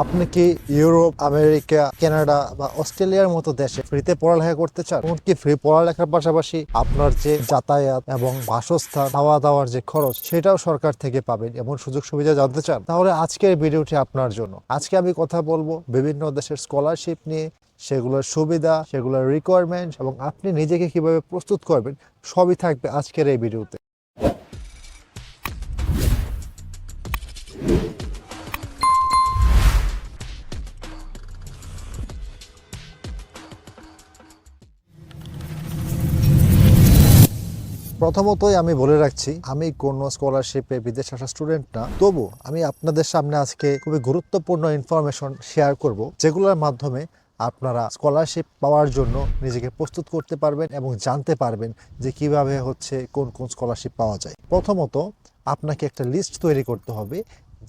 আপনি কি Europe, America, Canada বা অস্ট্রেলিয়ার মতো দেশে ফ্রিতে পড়ালেখা করতে চান? এমনকি ফ্রি পড়ালেখার পাশাপাশি আপনার যে যাতায়াত এবং বাসস্থান খাওয়া দাওয়ার যে খরচ, সেটাও সরকার থেকে পাবেন। এমন সুযোগ সুবিধা জানতে চান? তাহলে আজকের ভিডিওটি আপনার জন্য। আজকে আমি কথা বলব বিভিন্ন দেশের স্কলারশিপ নিয়ে, সেগুলোর সুবিধা, সেগুলোর রিকোয়ারমেন্ট এবং আপনি নিজেকে কীভাবে প্রস্তুত করবেন, সবই থাকবে আজকের এই ভিডিওতে। প্রথমতই আমি বলে রাখছি, আমি কোনো স্কলারশিপে বিদেশ আসা স্টুডেন্ট না। তবু আমি আপনাদের সামনে আজকে খুবই গুরুত্বপূর্ণ ইনফরমেশন শেয়ার করব, যেগুলোর মাধ্যমে আপনারা স্কলারশিপ পাওয়ার জন্য নিজেকে প্রস্তুত করতে পারবেন এবং জানতে পারবেন যে কীভাবে হচ্ছে কোন কোন স্কলারশিপ পাওয়া যায়। প্রথমত আপনাকে একটা লিস্ট তৈরি করতে হবে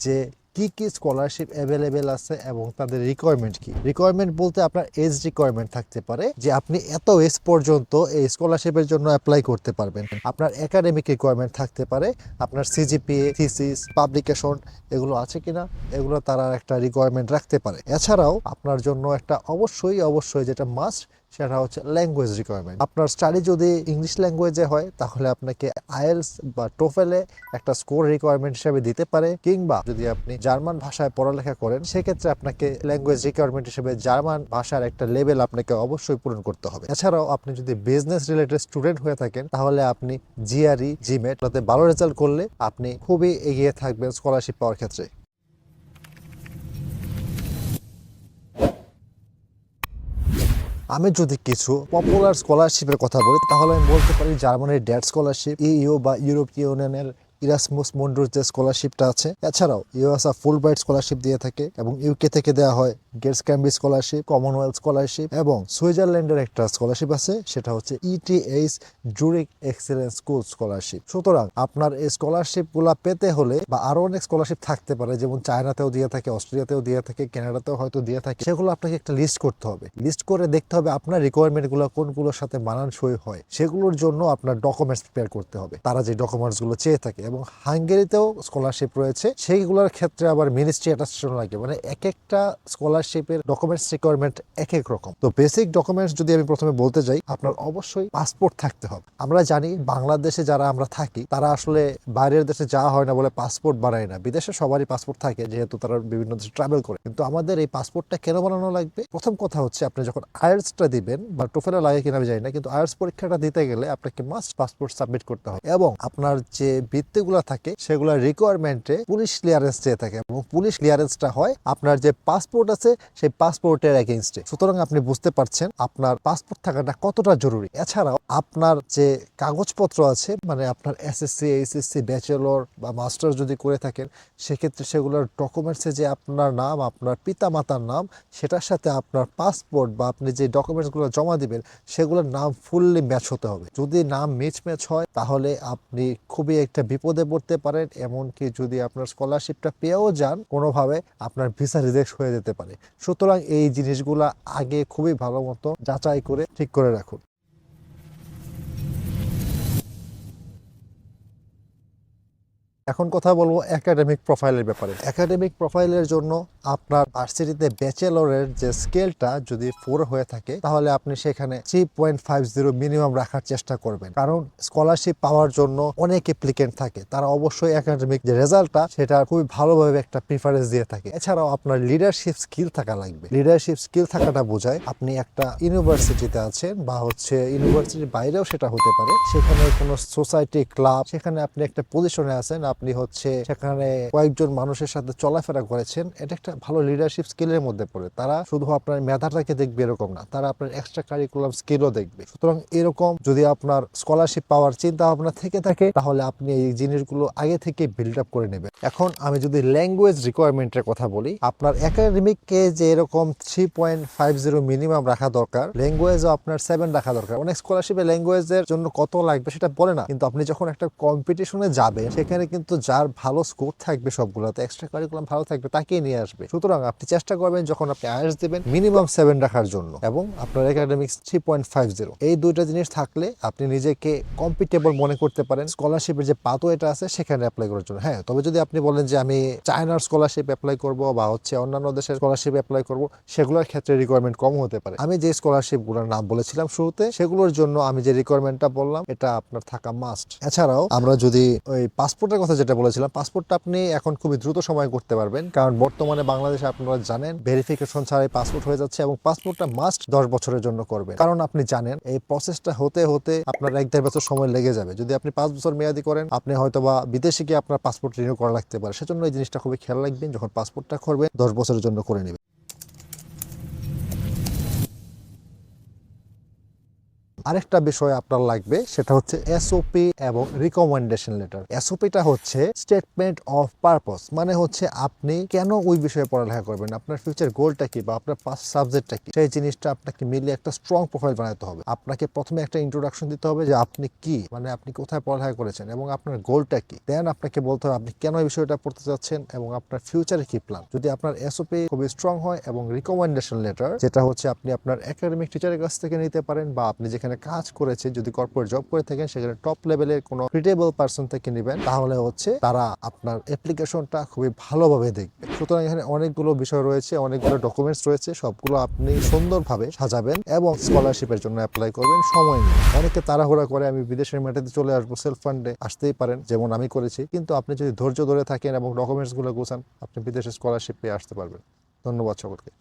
যে কি কি স্কলারশিপ অ্যাভেলেবেল আছে এবং তাদের রিকোয়ারমেন্ট কি? রিকোয়ারমেন্ট বলতে আপনার এজ রিকোয়ারমেন্ট থাকতে পারে, যে আপনি এত এজ পর্যন্ত এই স্কলারশিপের জন্য অ্যাপ্লাই করতে পারবেন। আপনার একাডেমিক রিকোয়ারমেন্ট থাকতে পারে, আপনার সিজিপিএ থিসিস পাবলিকেশন এগুলো আছে কিনা, এগুলো তারা একটা রিকোয়ারমেন্ট রাখতে পারে। এছাড়াও আপনার জন্য একটা অবশ্যই অবশ্যই যেটা মাস্ট সেটা হচ্ছে ল্যাঙ্গুয়েজ রিকোয়ারমেন্ট আপনার স্টাডি যদি ইংলিশ ল্যাঙ্গুয়েজে হয় তাহলে আপনাকে আইএলস বা টোফেলে একটা স্কোর রিকোয়ারমেন্ট হিসেবে দিতে পারে। কিংবা যদি আপনি জার্মান ভাষায় পড়ালেখা করেন সেক্ষেত্রে আপনাকে ল্যাঙ্গুয়েজ রিকোয়ারমেন্ট হিসেবে জার্মান ভাষার একটা লেভেল আপনাকে অবশ্যই পূরণ করতে হবে। এছাড়াও আপনি যদি বিজনেস রিলেটেড স্টুডেন্ট হয়ে থাকেন তাহলে আপনি E, জিআরই জিমেট তাতে ভালো রেজাল্ট করলে আপনি খুবই এগিয়ে থাকবেন স্কলারশিপ পাওয়ার ক্ষেত্রে। আমি যদি কিছু পপুলার স্কলারশিপের কথা বলি, তাহলে আমি বলতে পারি জার্মানির ড্যাড স্কলারশিপ ইউ বা ইউরোপীয় ইউনিয়নের ইরাসমুস মন্ডুর যে স্কলারশিপটা আছে, এছাড়াও ইউএসআ ফুল ব্রাইট স্কলারশিপ দিয়ে থাকে এবং ইউকে থেকে দেওয়া হয় Gates Cambridge scholarship Commonwealth scholarship এবং সুইজারল্যান্ডের একটা স্কলারশিপ আছে, সেটা হচ্ছে ETH Zurich excellence school scholarship সুতরাং আপনার এই স্কলারশিপগুলা পেতে হলে বা আরও অনেক স্কলারশিপ থাকতে পারে, যেমন চায়নাতেও দিয়ে থাকে, অস্ট্রেলিয়াতেও দিয়ে থাকে, কানাডাতেও হয়তো দিয়ে থাকে, সেগুলো আপনাকে একটা লিস্ট করতে হবে। লিস্ট করে দেখতে হবে আপনার রিকোয়ারমেন্টগুলো কোনগুলোর সাথে মানানসই হয়, সেগুলোর জন্য আপনার ডকুমেন্টস প্রিপেয়ার করতে হবে। তারা যে ডকুমেন্টসগুলো চেয়ে থাকে এবং হাঙ্গেরিতেও স্কলারশিপ রয়েছে। সেইগুলোর ক্ষেত্রে আবার মিনিস্ট্রি অ্যাটাস্টেশন লাগে। মানে এক একটা স্কলারশিপের ডকুমেন্টস রিকোয়ারমেন্ট এক এক রকম। তো বেসিক ডকুমেন্টস যদি আমি প্রথমে বলতে যাই, আপনার অবশ্যই পাসপোর্ট থাকতে হবে। আমরা জানি বাংলাদেশে যারা আমরা থাকি, তারা আসলে বাইরের দেশে যাওয়া হয় না বলে পাসপোর্ট বানায় না। বিদেশে সবারই পাসপোর্ট থাকে, যেহেতু তারা বিভিন্ন দেশে ট্রাভেল করে। কিন্তু আমাদের এই পাসপোর্টটা কেন বানানো লাগবে? প্রথম কথা হচ্ছে, আপনি যখন আয়ার্সটা দিবেন, বা টোফেলা লাগে কিনা আমি জানি না, কিন্তু আয়ার্স পরীক্ষাটা দিতে গেলে আপনাকে মাস্ট পাসপোর্ট সাবমিট করতে হবে। এবং আপনার যে বৃত্তিগুলো থাকে সেগুলোর রিকোয়ারমেন্টে পুলিশ ক্লিয়ারেন্স চেয়ে থাকে এবং পুলিশ ক্লিয়ারেন্সটা হয় আপনার যে পাসপোর্ট আছে, সেই পাসপোর্টের এগেনস্টে সুতরাং আপনি বুঝতে পারছেন আপনার পাসপোর্ট থাকাটা কতটা জরুরি। এছাড়াও আপনার যে কাগজপত্র আছে মানে আপনার এসএসসি এইচএসসি ব্যাচেলর বা মাস্টার যদি করে থাকেন, সেক্ষেত্রে সেগুলোর ডকুমেন্টসে যে আপনার নাম, আপনার পিতা মাতার নাম, সেটার সাথে আপনার পাসপোর্ট বা আপনি যে ডকুমেন্টসগুলো জমা দিবেন, সেগুলোর নাম ফুললি ম্যাচ হতে হবে। যদি নাম মিচ ম্যাচ হয়, তাহলে আপনি খুবই একটা বিপদে পড়তে পারেন, এমনকি যদি আপনার স্কলারশিপটা পেয়েও যান, কোনোভাবে আপনার ভিসা রিজেক্ট হয়ে যেতে পারে। সুতরাং এই জিনিসগুলা আগে খুবই ভালো মতো যাচাই করে ঠিক করে রাখুন। এখন কথা বলব একাডেমিক প্রোফাইলের ব্যাপারে। একাডেমিক প্রোফাইলের জন্য আপনার ভার্সিটিতে ব্যাচেলরের যে স্কেলটা যদি ফোর হয়ে থাকে, তাহলে আপনি সেখানে three point five zero minimum রাখার চেষ্টা করবেন। কারণ স্কলারশিপ পাওয়ার জন্য অনেক অ্যাপ্লিকেন্ট থাকে। তারা অবশ্যই একাডেমিক যে রেজাল্টটা সেটা খুবই ভালোভাবে একটা প্রিফারেন্স দিয়ে থাকে। এছাড়াও আপনার লিডারশিপ স্কিল থাকা লাগবে। লিডারশিপ স্কিল থাকাটা বোঝায় আপনি একটা ইউনিভার্সিটিতে আছেন বা হচ্ছে ইউনিভার্সিটির বাইরেও সেটা হতে পারে। সেখানে কোনো সোসাইটি ক্লাব সেখানে আপনি একটা পজিশনে আছেন আপনি হচ্ছে সেখানে কয়েকজন মানুষের সাথে চলাফেরা করেছেন, এটা একটা ভালো লিডারশিপ স্কিলের মধ্যে পড়ে। তারা শুধু আপনার মেধাটাকে দেখবে এরকম না, তারা আপনার এক্সট্রা কারিকুলাম স্কিলও দেখবে। সুতরাং এরকম যদি আপনার স্কলারশিপ পাওয়ার চিন্তা ভাবনা থেকে থাকে, তাহলে আপনি এই জিনিসগুলো আগে থেকে বিল্ড আপ করে নেবেন। এখন আমি যদি ল্যাঙ্গুয়েজ রিকোয়ারমেন্টের কথা বলি, আপনার একাডেমিক কে যে এরকম three point five zero minimum রাখা দরকার ল্যাঙ্গুয়েজও আপনার সেভেন রাখা দরকার। অনেক স্কলারশিপে ল্যাঙ্গুয়েজের জন্য কত লাগবে সেটা বলে না, কিন্তু আপনি যখন একটা কম্পিটিশনে যাবেন, সেখানে কিন্তু কিন্তু যার ভালো স্কোর থাকবে সবগুলোতে এক্সট্রা কারিকুলাম ভালো থাকবে, তাকেই নিয়ে আসবে। সুতরাং আপনি চেষ্টা করবেন যখন আপনি আয়ার্স দেবেন মিনিমাম সেভেন রাখার জন্য এবং আপনার academics three point five zero এই দুইটা জিনিস থাকলে আপনি নিজেকে কম্পিটেবল মনে করতে পারেন। স্কলারশিপের যে পাথওয়েটা আছে, সেখানে অ্যাপ্লাই করার জন্য। হ্যাঁ তবে যদি আপনি বলেন যে আমি চায়নার স্কলারশিপ অ্যাপ্লাই করব বা হচ্ছে অন্যান্য দেশের স্কলারশিপ অ্যাপ্লাই করব, সেগুলোর ক্ষেত্রে রিকোয়ারমেন্ট কম হতে পারে। আমি যে স্কলারশিপগুলোর নাম বলেছিলাম শুরুতে, সেগুলোর জন্য আমি যে রিকোয়ারমেন্টটা বললাম, এটা আপনার থাকা মাস্ট এছাড়াও আমরা যদি ওই পাসপোর্টের কথা যেটা বলেছিলাম পাসপোর্টটা আপনি এখন খুবই দ্রুত সময় করতে পারবেন। কারণ বর্তমানে বাংলাদেশে আপনারা জানেন ভেরিফিকেশন ছাড়াই পাসপোর্ট হয়ে যাচ্ছে এবং পাসপোর্টটা মাস্ট দশ বছরের জন্য করবেন। কারণ আপনি জানেন, এই প্রসেসটা হতে হতে আপনার এক দেড় বছর সময় লেগে যাবে। যদি আপনি পাঁচ বছর মেয়াদি করেন, আপনি হয়তো বা বিদেশে গিয়ে আপনার পাসপোর্ট রিনিউ করা লাগতে পারে। সেজন্য এই জিনিসটা খুবই খেয়াল রাখবেন, যখন পাসপোর্টটা করবেন, দশ বছরের জন্য করে নেবেন। আরেকটা বিষয় আপনার লাগবে, সেটা হচ্ছে এসওপি এবং রিকমেন্ডেশন লেটার এসওপিটা হচ্ছে স্টেটমেন্ট অফ পারপস মানে হচ্ছে আপনি কেন ওই বিষয়ে পড়ালেখা করবেন? আপনার ফিউচার গোলটা কি বা আপনার পাস সাবজেক্টটা কি? সেই জিনিসটা আপনাকে মিলিয়ে একটা স্ট্রং প্রোফাইল বানাতে হবে। আপনাকে প্রথমে একটা ইন্ট্রোডাকশন দিতে হবে যে আপনি কি মানে আপনি কোথায় পড়ালেখা করেছেন এবং আপনার গোলটা কি? দেন আপনাকে বলতে হবে আপনি কেন এই বিষয়টা পড়তে চাচ্ছেন এবং আপনার ফিউচারে কি প্ল্যান যদি আপনার এসওপি খুবই স্ট্রং হয় এবং রিকমেন্ডেশন লেটার যেটা হচ্ছে আপনি আপনার একাডেমিক টিচারের কাছ থেকে নিতে পারেন বা আপনি যেখানে কাজ করেছে, যদি কর্পোরেট জব করে থাকেন, সেখানে টপ লেভেলের কোনো ক্রিটেবল পার্সন থেকে নেবেন, তাহলে হচ্ছে তারা আপনার অ্যাপ্লিকেশনটা খুবই ভালোভাবে দেখবে। সুতরাং এখানে অনেকগুলো বিষয় রয়েছে, অনেকগুলো ডকুমেন্টস রয়েছে, সবগুলো আপনি সুন্দরভাবে সাজাবেন এবং স্কলারশিপের জন্য অ্যাপ্লাই করবেন। সময় নিয়ে অনেকে তাড়াহুড়া করে, আমি বিদেশের মাটিতে চলে আসব সেলফ ফান্ডে আসতেই পারেন। যেমন আমি করেছি। কিন্তু আপনি যদি ধৈর্য ধরে থাকেন এবং ডকুমেন্টসগুলো গোছান, আপনি বিদেশে স্কলারশিপ পেয়ে আসতে পারবেন। ধন্যবাদ সকলকে।